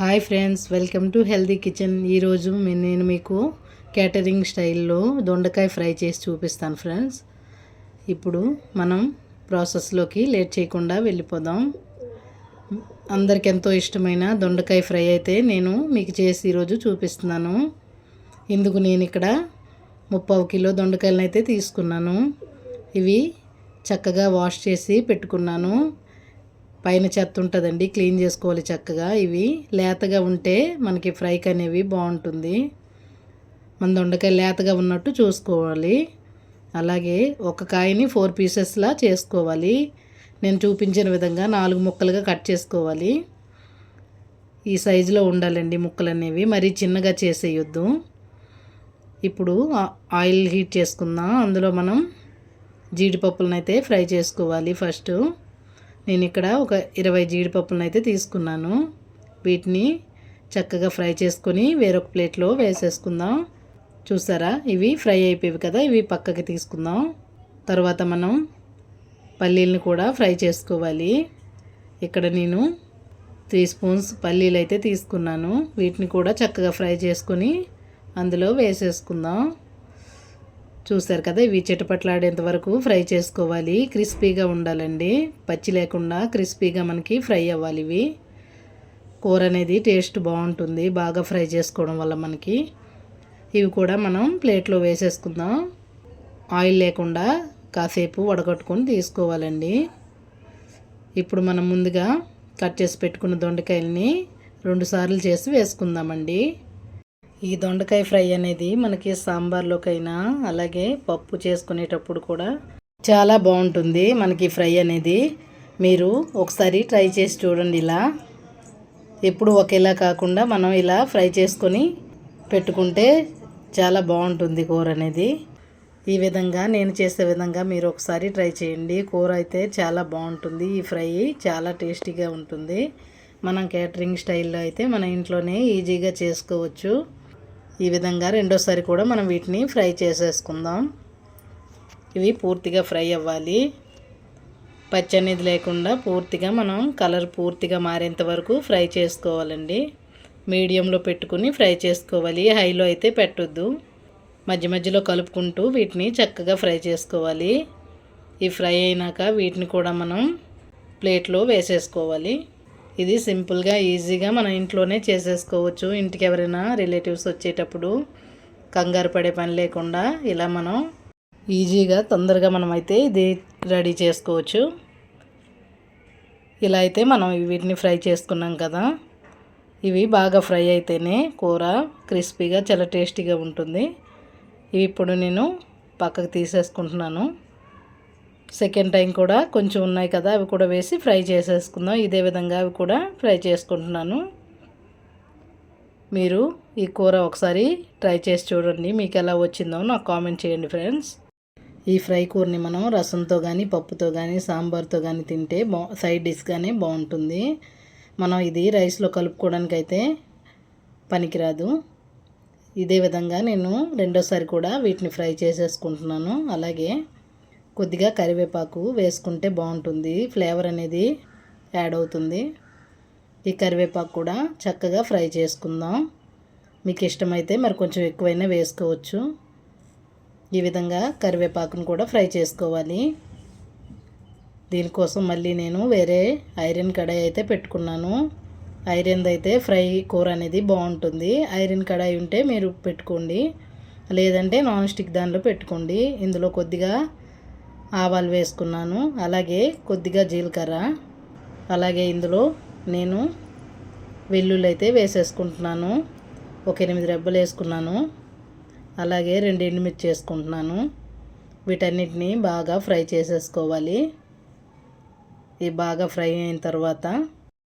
Hi friends welcome to healthy kitchen. ఈరోజు నేను మీకు క్యాటరింగ్ స్టైల్లో దొండకాయ ఫ్రై చేసి చూపిస్తాను ఫ్రెండ్స్. ఇప్పుడు మనం ప్రాసెస్లోకి లేట్ చేయకుండా వెళ్ళిపోదాం. అందరికి ఎంతో ఇష్టమైన దొండకాయ ఫ్రై అయితే నేను మీకు చేసి ఈరోజు చూపిస్తున్నాను. ఇందుకు నేను ఇక్కడ ముప్పావు కిలో దొండకాయలను అయితే తీసుకున్నాను. ఇవి చక్కగా వాష్ చేసి పెట్టుకున్నాను. పైన చెత్త ఉంటుందండి క్లీన్ చేసుకోవాలి చక్కగా. ఇవి లేతగా ఉంటే మనకి ఫ్రైకి అనేవి బాగుంటుంది. మన దొండకాయ లేతగా ఉన్నట్టు చూసుకోవాలి. అలాగే ఒక కాయని ఫోర్ పీసెస్లా చేసుకోవాలి. నేను చూపించిన విధంగా నాలుగు ముక్కలుగా కట్ చేసుకోవాలి. ఈ సైజులో ఉండాలండి ముక్కలు అనేవి మరీ చిన్నగా చేసేయొద్దు. ఇప్పుడు ఆయిల్ హీట్ చేసుకుందాం. అందులో మనం జీడిపప్పులను అయితే ఫ్రై చేసుకోవాలి ఫస్ట్. నేను ఇక్కడ ఒక ఇరవై జీడిపప్పులను అయితే తీసుకున్నాను. వీటిని చక్కగా ఫ్రై చేసుకొని వేరొక ప్లేట్లో వేసేసుకుందాం. చూసారా? ఇవి ఫ్రై అయిపోయి కదా ఇవి పక్కకి తీసుకుందాం. తర్వాత మనం పల్లీలను కూడా ఫ్రై చేసుకోవాలి. ఇక్కడ నేను త్రీ స్పూన్స్ పల్లీలు అయితే తీసుకున్నాను. వీటిని కూడా చక్కగా ఫ్రై చేసుకొని అందులో వేసేసుకుందాం. చూసారు కదా ఇవి చిటపట్లాడేంత వరకు ఫ్రై చేసుకోవాలి. క్రిస్పీగా ఉండాలండి. పచ్చి లేకుండా క్రిస్పీగా మనకి ఫ్రై అవ్వాలి ఇవి. కూర అనేది టేస్ట్ బాగుంటుంది బాగా ఫ్రై చేసుకోవడం వల్ల మనకి. ఇవి కూడా మనం ప్లేట్లో వేసేసుకుందాం. ఆయిల్ లేకుండా కాసేపు వడగట్టుకొని తీసుకోవాలండి. ఇప్పుడు మనం ముందుగా కట్ చేసి పెట్టుకున్న దొండకాయలని రెండు సార్లు చేసి వేసుకుందామండి. ఈ దొండకాయ ఫ్రై అనేది మనకి సాంబార్లోకైనా అలాగే పప్పు చేసుకునేటప్పుడు కూడా చాలా బాగుంటుంది మనకి ఫ్రై అనేది. మీరు ఒకసారి ట్రై చేసి చూడండి ఇలా. ఎప్పుడు ఒకేలా కాకుండా మనం ఇలా ఫ్రై చేసుకొని పెట్టుకుంటే చాలా బాగుంటుంది కూర అనేది. ఈ విధంగా నేను చేసే విధంగా మీరు ఒకసారి ట్రై చేయండి. కూర అయితే చాలా బాగుంటుంది. ఈ ఫ్రై చాలా టేస్టీగా ఉంటుంది. మనం కేటరింగ్ స్టైల్లో అయితే మన ఇంట్లోనే ఈజీగా చేసుకోవచ్చు. ఈ విధంగా రెండోసారి కూడా మనం వీటిని ఫ్రై చేసేసుకుందాం. ఇవి పూర్తిగా ఫ్రై అవ్వాలి. పచ్చి అనేది లేకుండా పూర్తిగా మనం కలర్ పూర్తిగా మారేంత వరకు ఫ్రై చేసుకోవాలండి. మీడియంలో పెట్టుకుని ఫ్రై చేసుకోవాలి. హైలో అయితే పెట్టొద్దు. మధ్య మధ్యలో కలుపుకుంటూ వీటిని చక్కగా ఫ్రై చేసుకోవాలి. ఈ ఫ్రై అయినాక వీటిని కూడా మనం ప్లేట్లో వేసేసుకోవాలి. ఇది సింపుల్గా ఈజీగా మన ఇంట్లోనే చేసేసుకోవచ్చు. ఇంటికి ఎవరైనా రిలేటివ్స్ వచ్చేటప్పుడు కంగారు పడే పని లేకుండా ఇలా మనం ఈజీగా తొందరగా మనం అయితే ఇది రెడీ చేసుకోవచ్చు. ఇలా అయితే మనం వీటిని ఫ్రై చేసుకున్నాం కదా. ఇవి బాగా ఫ్రై అయితేనే కూర క్రిస్పీగా చాలా టేస్టీగా ఉంటుంది. ఇవి ఇప్పుడు నేను పక్కకు తీసేసుకుంటున్నాను. సెకండ్ టైం కూడా కొంచెం ఉన్నాయి కదా అవి కూడా వేసి ఫ్రై చేసేసుకుందాం. ఇదే విధంగా అవి కూడా ఫ్రై చేసుకుంటున్నాను. మీరు ఈ కూర ఒకసారి ట్రై చేసి చూడండి మీకు ఎలా వచ్చిందో నాకు కామెంట్ చేయండి ఫ్రెండ్స్. ఈ ఫ్రై కూరని మనం రసంతో కానీ పప్పుతో కానీ సాంబార్తో కానీ తింటే బా సైడ్ డిష్గానే బాగుంటుంది. మనం ఇది రైస్లో కలుపుకోవడానికి అయితే పనికిరాదు. ఇదే విధంగా నేను రెండోసారి కూడా వీటిని ఫ్రై చేసేసుకుంటున్నాను. అలాగే కొద్దిగా కరివేపాకు వేసుకుంటే బాగుంటుంది. ఫ్లేవర్ అనేది యాడ్ అవుతుంది. ఈ కరివేపాకు కూడా చక్కగా ఫ్రై చేసుకుందాం. మీకు ఇష్టమైతే మరి కొంచెం ఎక్కువైనా వేసుకోవచ్చు. ఈ విధంగా కరివేపాకును కూడా ఫ్రై చేసుకోవాలి. దీనికోసం మళ్ళీ నేను వేరే ఐరన్ కడాయి అయితే పెట్టుకున్నాను. ఐరన్ది అయితే ఫ్రై కూర అనేది బాగుంటుంది. ఐరన్ కడాయి ఉంటే మీరు పెట్టుకోండి. లేదంటే నాన్ స్టిక్ దానిలో పెట్టుకోండి. ఇందులో కొద్దిగా ఆవాలు వేసుకున్నాను. అలాగే కొద్దిగా జీలకర్ర. అలాగే ఇందులో నేను వెల్లుల్లి అయితే వేసేసుకుంటున్నాను. ఒక ఎనిమిది రెబ్బలు వేసుకున్నాను. అలాగే రెండు ఎండుమిర్చి వేసుకుంటున్నాను. వీటన్నిటిని బాగా ఫ్రై చేసేసుకోవాలి. ఇవి బాగా ఫ్రై అయిన తర్వాత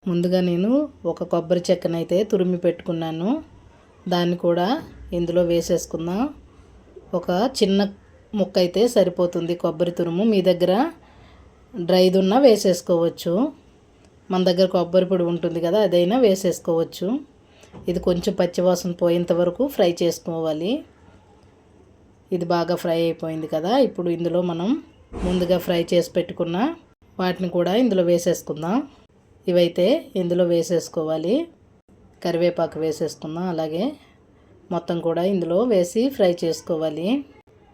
ముందుగా నేను ఒక కొబ్బరి చెక్కనైతే తురిమి పెట్టుకున్నాను. దాన్ని కూడా ఇందులో వేసేసుకుందాం. ఒక చిన్న ముక్క అయితే సరిపోతుంది. కొబ్బరి తురుము మీ దగ్గర డ్రైది ఉన్నా వేసేసుకోవచ్చు. మన దగ్గర కొబ్బరి పొడి ఉంటుంది కదా అదైనా వేసేసుకోవచ్చు. ఇది కొంచెం పచ్చివాసన పోయేంత వరకు ఫ్రై చేసుకోవాలి. ఇది బాగా ఫ్రై అయిపోయింది కదా ఇప్పుడు ఇందులో మనం ముందుగా ఫ్రై చేసి పెట్టుకున్న వాటిని కూడా ఇందులో వేసేసుకుందాం. ఇవైతే ఇందులో వేసేసుకోవాలి. కరివేపాకు వేసేసుకుందాం. అలాగే మొత్తం కూడా ఇందులో వేసి ఫ్రై చేసుకోవాలి.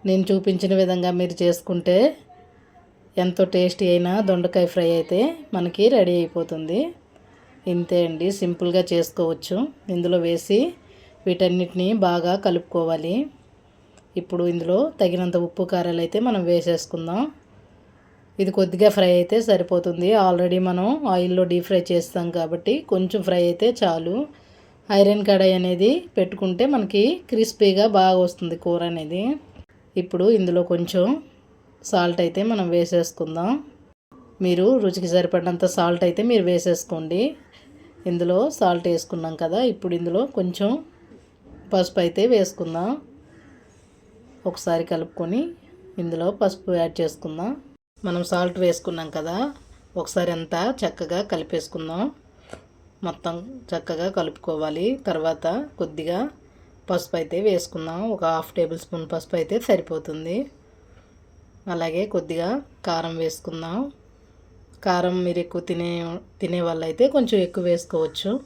నేను చూపించిన విధంగా మీరు చేసుకుంటే ఎంతో టేస్టీ అయిన దొండకాయ ఫ్రై అయితే మనకి రెడీ అయిపోతుంది. ఇంతే అండి సింపుల్గా చేసుకోవచ్చు. ఇందులో వేసి వీటన్నిటిని బాగా కలుపుకోవాలి. ఇప్పుడు ఇందులో తగినంత ఉప్పు కారాలు అయితే మనం వేసేసుకుందాం. ఇది కొద్దిగా ఫ్రై అయితే సరిపోతుంది. ఆల్రెడీ మనం ఆయిల్లో డీప్ ఫ్రై చేస్తాం కాబట్టి కొంచెం ఫ్రై అయితే చాలు. ఐరన్ కడాయి అనేది పెట్టుకుంటే మనకి క్రిస్పీగా బాగా వస్తుంది కూర అనేది. ఇప్పుడు ఇందులో కొంచెం సాల్ట్ అయితే మనం వేసేసుకుందాం. మీరు రుచికి సరిపడినంత సాల్ట్ అయితే మీరు వేసేసుకోండి. ఇందులో సాల్ట్ వేసుకున్నాం కదా ఇప్పుడు ఇందులో కొంచెం పసుపు అయితే వేసుకుందాం. ఒకసారి కలుపుకొని ఇందులో పసుపు యాడ్ చేసుకుందాం. మనం సాల్ట్ వేసుకున్నాం కదా ఒకసారి అంతా చక్కగా కలిపేసుకుందాం. మొత్తం చక్కగా కలుపుకోవాలి. తర్వాత కొద్దిగా పసుపు అయితే వేసుకుందాం. ఒక హాఫ్ టేబుల్ స్పూన్ పసుపు అయితే సరిపోతుంది. అలాగే కొద్దిగా కారం వేసుకుందాం. కారం మీరు ఎక్కువ తినే తినే అయితే కొంచెం ఎక్కువ వేసుకోవచ్చు.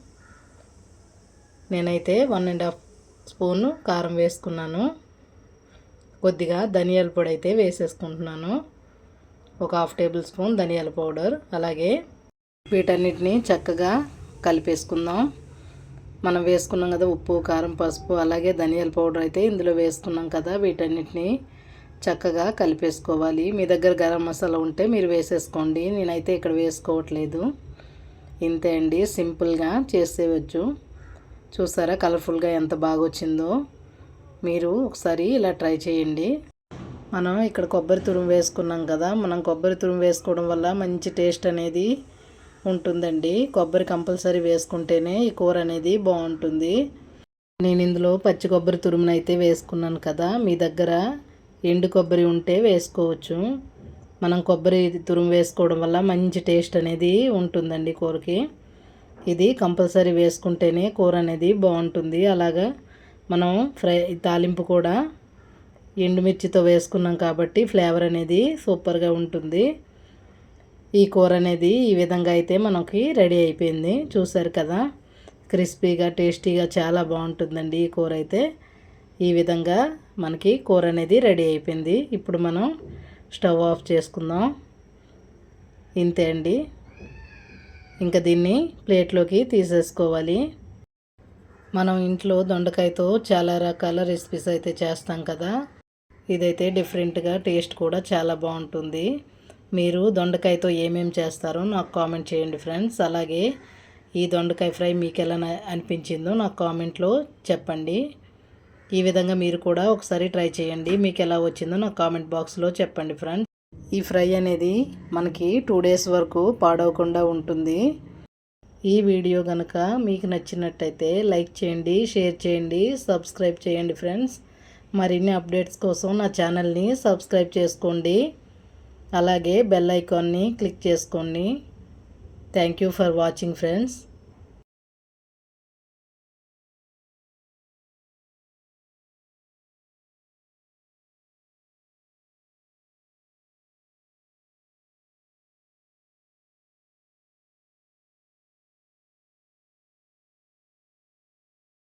నేనైతే వన్ అండ్ హాఫ్ స్పూన్ కారం వేసుకున్నాను. కొద్దిగా ధనియాల పొడి అయితే వేసేసుకుంటున్నాను. ఒక హాఫ్ టేబుల్ స్పూన్ ధనియాల పౌడర్. అలాగే వీటన్నిటిని చక్కగా కలిపేసుకుందాం. మనం వేసుకున్నాం కదా ఉప్పు కారం పసుపు అలాగే ధనియాల పౌడర్ అయితే ఇందులో వేసుకున్నాం కదా. వీటన్నిటిని చక్కగా కలిపేసుకోవాలి. మీ దగ్గర గరం మసాలా ఉంటే మీరు వేసేసుకోండి. నేనైతే ఇక్కడ వేసుకోవట్లేదు. ఇంతే అండి. సింపుల్గా చేసేవచ్చు చూసారా కలర్ఫుల్గా ఎంత బాగా వచ్చిందో మీరు ఒకసారి ఇలా ట్రై చేయండి. మనం ఇక్కడ కొబ్బరి తురుము వేసుకున్నాం కదా. మనం కొబ్బరి తురుము వేసుకోవడం వల్ల మంచి టేస్ట్ అనేది ఉంటుందండి. కొబ్బరి కంపల్సరీ వేసుకుంటేనే ఈ కూర అనేది బాగుంటుంది. నేను ఇందులో పచ్చి కొబ్బరి తురుమునైతే వేసుకున్నాను కదా. మీ దగ్గర ఎండు కొబ్బరి ఉంటే వేసుకోవచ్చు. మనం కొబ్బరి తురుము వేసుకోవడం వల్ల మంచి టేస్ట్ అనేది ఉంటుందండి కూరకి. ఇది కంపల్సరీ వేసుకుంటేనే కూర అనేది బాగుంటుంది. అలాగా మనం ఫ్రై తాలింపు కూడా ఎండుమిర్చితో వేసుకున్నాం కాబట్టి ఫ్లేవర్ అనేది సూపర్గా ఉంటుంది. ఈ కూర అనేది ఈ విధంగా అయితే మనకి రెడీ అయిపోయింది. చూసారు కదా? క్రిస్పీగా టేస్టీగా చాలా బాగుంటుందండి ఈ కూర అయితే. ఈ విధంగా మనకి కూర అనేది రెడీ అయిపోయింది. ఇప్పుడు మనం స్టవ్ ఆఫ్ చేసుకుందాం. ఇంతే అండి. ఇంకా దీన్ని ప్లేట్లోకి తీసేసుకోవాలి. మనం ఇంట్లో దొండకాయతో చాలా రకాల రెసిపీస్ అయితే చేస్తాం కదా. ఇదైతే డిఫరెంట్గా టేస్ట్ కూడా చాలా బాగుంటుంది. మీరు దొండకాయతో ఏమేమి చేస్తారో నాకు కామెంట్ చేయండి ఫ్రెండ్స్. అలాగే ఈ దొండకాయ ఫ్రై మీకు ఎలా అనిపించిందో నాకు కామెంట్లో చెప్పండి. ఈ విధంగా మీరు కూడా ఒకసారి ట్రై చేయండి. మీకు ఎలా వచ్చిందో నాకు కామెంట్ బాక్స్లో చెప్పండి ఫ్రెండ్స్. ఈ ఫ్రై అనేది మనకి టూ డేస్ వరకు పాడవకుండా ఉంటుంది. ఈ వీడియో కనుక మీకు నచ్చినట్టయితే లైక్ చేయండి షేర్ చేయండి సబ్స్క్రైబ్ చేయండి ఫ్రెండ్స్. మరిన్ని అప్డేట్స్ కోసం నా ఛానల్ని సబ్స్క్రైబ్ చేసుకోండి. అలాగే బెల్ ఐకాన్ని క్లిక్ చేసుకోండి. Thank you for watching friends